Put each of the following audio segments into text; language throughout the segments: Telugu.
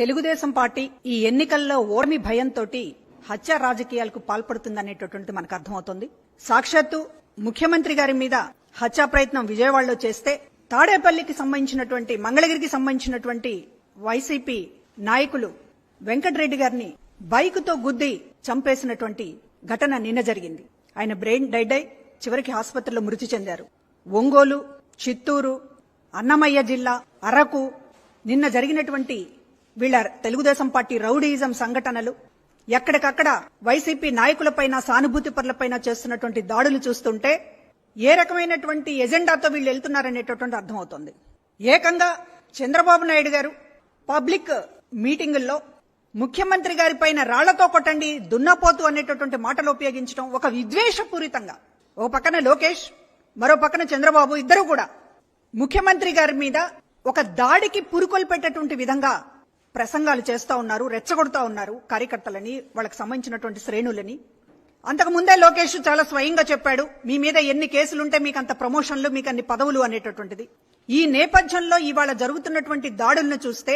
తెలుగుదేశం పార్టీ ఈ ఎన్నికల్లో ఓర్మి భయంతో హత్య రాజకీయాలకు పాల్పడుతుందనేటటువంటి మనకు అర్థమవుతుంది సాక్షాత్తు ముఖ్యమంత్రి గారి మీద హత్యా ప్రయత్నం విజయవాడలో చేస్తే తాడేపల్లికి సంబంధించినటువంటి మంగళగిరికి సంబంధించినటువంటి వైసీపీ నాయకులు వెంకటరెడ్డి గారిని బైకుతో గుద్ది చంపేసినటువంటి ఘటన నిన్న జరిగింది. ఆయన బ్రెయిన్ డెడ్ అయి చివరికి ఆసుపత్రిలో మృతి చెందారు. ఒంగోలు చిత్తూరు అన్నమయ్య జిల్లా అరకు నిన్న జరిగినటువంటి వీళ్ళ తెలుగుదేశం పార్టీ రౌడీయిజం సంఘటనలు ఎక్కడికక్కడ వైసీపీ నాయకులపైన సానుభూతి పరులపైన చేస్తున్నటువంటి దాడులు చూస్తుంటే ఏ రకమైనటువంటి ఎజెండాతో వీళ్ళు వెళ్తున్నారనేటటువంటి అర్థమవుతోంది. ఏకంగా చంద్రబాబు నాయుడు గారు పబ్లిక్ మీటింగుల్లో ముఖ్యమంత్రి గారి పైన రాళ్ళతో కొట్టండి దున్నపోతు అనేటటువంటి మాటలు ఉపయోగించడం ఒక విద్వేషపూరితంగా. ఒక పక్కన లోకేష్ మరో పక్కన చంద్రబాబు ఇద్దరు కూడా ముఖ్యమంత్రి గారి మీద ఒక దాడికి పురుకొల్పెట్టేటువంటి విధంగా ప్రసంగాలు చేస్తూ ఉన్నారు రెచ్చగొడుతూ ఉన్నారు కార్యకర్తలని వాళ్ళకి సంబంధించినటువంటి శ్రేణులని. అంతకు ముందే లోకేష్ చాలా స్వయంగా చెప్పాడు మీ మీద ఎన్ని కేసులుంటే మీకు అంత ప్రమోషన్లు మీకు అన్ని పదవులు అనేటటువంటిది. ఈ నేపథ్యంలో ఇవాళ జరుగుతున్నటువంటి దాడులను చూస్తే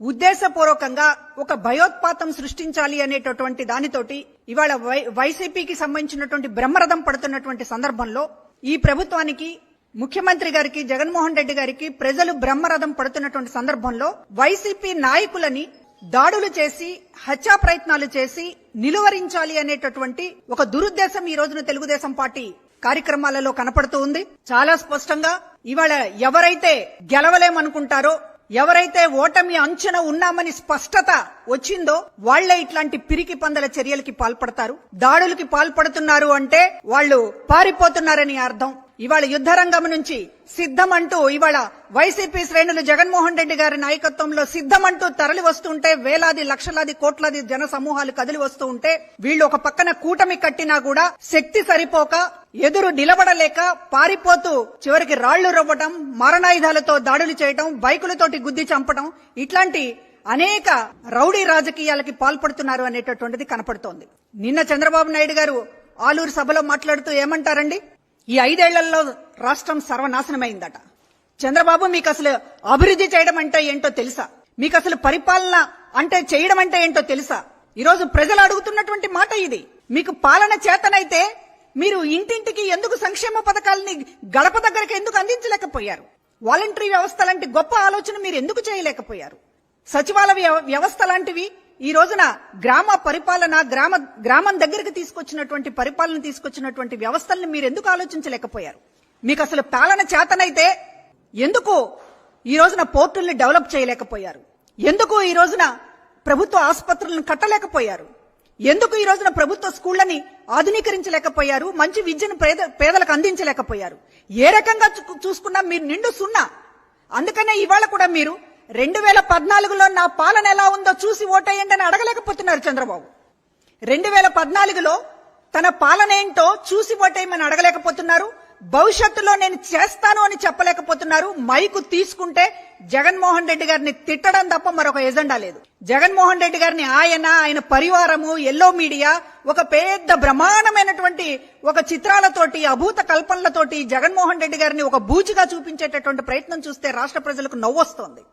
ఉద్దేశపూర్వకంగా ఒక భయోత్పాతం సృష్టించాలి అనేటటువంటి దానితోటి ఇవాళ వై- వైసీపీకి సంబంధించినటువంటి బ్రహ్మరథం పడుతున్నటువంటి సందర్భంలో ఈ ప్రభుత్వానికి ముఖ్యమంత్రి గారికి జగన్మోహన్ రెడ్డి గారికి ప్రజలు బ్రహ్మరథం పడుతున్నటువంటి సందర్భంలో వైసీపీ నాయకులని దాడులు చేసి హత్యా ప్రయత్నాలు చేసి నిలువరించాలి అనేటటువంటి ఒక దురుద్దేశం ఈ రోజున తెలుగుదేశం పార్టీ కార్యక్రమాలలో కనపడుతూ ఉంది. చాలా స్పష్టంగా ఇవాళ ఎవరైతే గెలవలేమనుకుంటారో ఎవరైతే ఓటమి అంచన ఉన్నామని స్పష్టత వచ్చిందో వాళ్ళే ఇట్లాంటి పిరికి పందల చర్యలకి పాల్పడతారు. దాడులకి పాల్పడుతున్నారు అంటే వాళ్ళు పారిపోతున్నారని అర్థం. ఇవాళ యుద్ధరంగం నుంచి సిద్ధమంటూ ఇవాళ వైసీపీ శ్రేణులు జగన్మోహన్ రెడ్డి గారి నాయకత్వంలో సిద్ధమంటూ తరలి వస్తుంటే వేలాది లక్షలాది కోట్లాది జన సమూహాలు కదిలి వస్తూ ఉంటే వీళ్ళు ఒక పక్కన కూటమి కట్టినా కూడా శక్తి సరిపోక ఎదురు నిలబడలేక పారిపోతూ చివరికి రాళ్ళు రవ్వటం మారణాయుధాలతో దాడులు చేయటం బైకులతోటి గుద్ది చంపటం ఇట్లాంటి అనేక రౌడీ రాజకీయాలకి పాల్పడుతున్నారు అనేటటువంటిది కనపడుతోంది. నిన్న చంద్రబాబు నాయుడు గారు ఆలూరు సభలో మాట్లాడుతూ ఏమంటారండి? ఈ ఐదేళ్ళలో రాష్ట్రం సర్వనాశనమైందట. చంద్రబాబు మీకు అసలు అభివృద్ధి చేయడం అంటే ఏంటో తెలుసా? మీకు అసలు పరిపాలన అంటే చేయడం అంటే ఏంటో తెలుసా? ఈరోజు ప్రజలు అడుగుతున్నటువంటి మాట ఇది. మీకు పాలన చేతనైతే మీరు ఇంటింటికి ఎందుకు సంక్షేమ పథకాలని గడప దగ్గరికి ఎందుకు అందించలేకపోయారు? వాలంటరీ వ్యవస్థ లాంటి గొప్ప ఆలోచన మీరు ఎందుకు చేయలేకపోయారు? సచివాలయ వ్యవ- వ్యవస్థ లాంటివి ఈ రోజున గ్రామ పరిపాలన గ్రామ గ్రామం దగ్గరికి తీసుకొచ్చినటువంటి పరిపాలన తీసుకొచ్చినటువంటి వ్యవస్థల్ని మీరు ఎందుకు ఆలోచించలేకపోయారు? మీకు అసలు పాలన చేతనైతే ఎందుకు ఈ రోజున పోర్టుల్ని డెవలప్ చేయలేకపోయారు? ఎందుకు ఈ రోజున ప్రభుత్వ ఆసుపత్రులను కట్టలేకపోయారు? ఎందుకు ఈ రోజున ప్రభుత్వ స్కూళ్ళని ఆధునీకరించలేకపోయారు? మంచి విద్యను పేద- పేదలకు అందించలేకపోయారు? ఏ రకంగా చూ- చూసుకున్నా మీరు నిండు సున్నా. అందుకనే ఇవాళ కూడా మీరు రెండు వేల పద్నాలుగులో నా పాలన ఎలా ఉందో చూసి ఓటేయండి అని అడగలేకపోతున్నారు చంద్రబాబు. రెండు వేల పద్నాలుగులో తన పాలన ఏంటో చూసి ఓటేయమని అడగలేకపోతున్నారు. భవిష్యత్తులో నేను చేస్తాను అని చెప్పలేకపోతున్నారు. మైకు తీసుకుంటే జగన్మోహన్ రెడ్డి గారిని తిట్టడం తప్ప మరొక ఎజెండా లేదు. జగన్మోహన్ రెడ్డి గారిని ఆయన ఆయన పరివారము ఎల్లో మీడియా ఒక పెద్ద బ్రహ్మాండమైనటువంటి ఒక చిత్రాలతోటి అభూత కల్పనలతోటి జగన్మోహన్ రెడ్డి గారిని ఒక బూచిగా చూపించేటటువంటి ప్రయత్నం చూస్తే రాష్ట్ర ప్రజలకు నవ్వొస్తోంది.